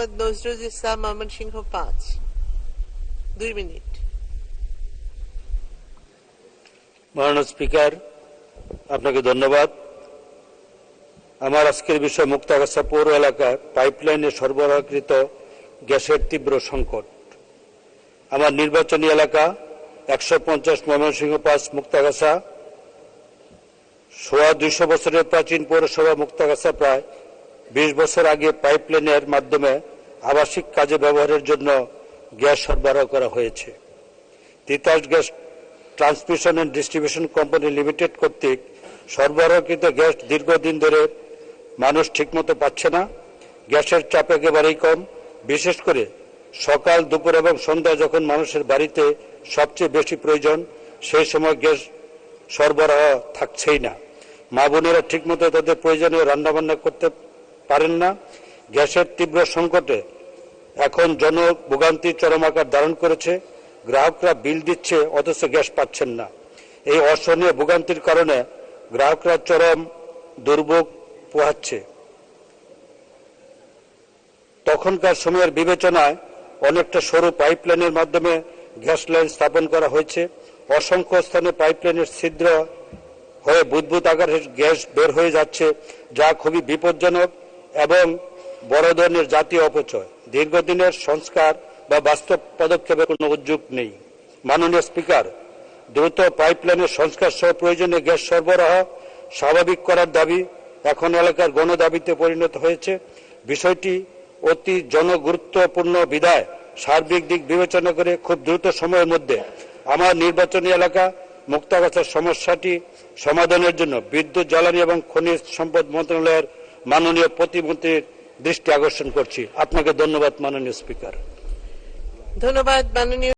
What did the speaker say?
মোহাম্মদ নজরুল ইসলাম ময়মনসিংহ পাঁচ দুই মিনিট মাননীয় স্পিকার আপনাকে ধন্যবাদ। আমার আজকের বিষয় মুক্তাগাছা পৌর এলাকায় পাইপলাইনে সরবরাহকৃত গ্যাসের তীব্র সংকট। আমার নির্বাচনী এলাকা, একশো পঞ্চাশ ময়মনসিংহ পাঁচ মুক্তাগাছা। সোয়া দুইশো বছরের প্রাচীন পৌরসভা মুক্তাগাছা প্রায় বিশ বছর আগে পাইপলাইনের মাধ্যমে আবাসিক কাজে ব্যবহারের জন্য গ্যাস সরবরাহ করা হয়েছে। Titas gas transmission and distribution company limited কর্তৃক সরবরাহকৃত গ্যাস দীর্ঘদিন ধরে মানুষ ঠিকমতো পাচ্ছে না। গ্যাসের চাপ একেবারেই কম। বিশেষ করে সকাল, দুপুর এবং সন্ধ্যা যখন মানুষের বাড়িতে সবচেয়ে বেশি প্রয়োজন, সেই সময় গ্যাস সরবরাহ থাকছেই না। মা বোনেরা ঠিকমতো তাদের প্রয়োজনীয় রান্নাবান্না করতে পারেন না। গ্যাসের তীব্র সংকটে এখন জনভোগান্তি চরম আকার ধারণ করেছে। গ্রাহকরা বিল দিচ্ছে, অথচ গ্যাস পাচ্ছেন না। এই অসহনীয় ভোগান্তির কারণে গ্রাহকরা চরম দুর্ভোগ পোহাচ্ছে। তখনকার সময়ের বিবেচনায় অনেকটা সরু পাইপলাইনের মাধ্যমে গ্যাস লাইন স্থাপন করা হয়েছে। অসংখ্য স্থানে পাইপলাইনের ছিদ্র হয়ে বুদবুদ আকারের গ্যাস বের হয়ে যাচ্ছে, যা খুবই বিপজ্জনক এবং বড় ধরনের জাতীয় অপচয়, দীর্ঘদিনের সংস্কার বা বাস্তব পদক্ষেপের কোনো উদ্যোগ নেই। মাননীয় স্পিকার, দ্রুত পাইপলাইনের সংস্কার সহ প্রয়োজনীয় গ্যাস সরবরাহ স্বাভাবিক করার দাবি এখন এলাকার গণদাবিতে পরিণত হয়েছে। বিষয়টি অতি জনগুরুত্বপূর্ণ বিধায় সার্বিক দিক বিবেচনা করে খুব দ্রুত সময়ের মধ্যে আমার নির্বাচনী এলাকা মুক্তাগাছার সমস্যাটি সমাধানের জন্য বিদ্যুৎ, জ্বালানি এবং খনিজ সম্পদ মন্ত্রণালয়ের মাননীয় প্রতিমন্ত্রীর দৃষ্টি আকর্ষণ করছি। আপনাকে ধন্যবাদ মাননীয় স্পিকার। ধন্যবাদ মাননীয়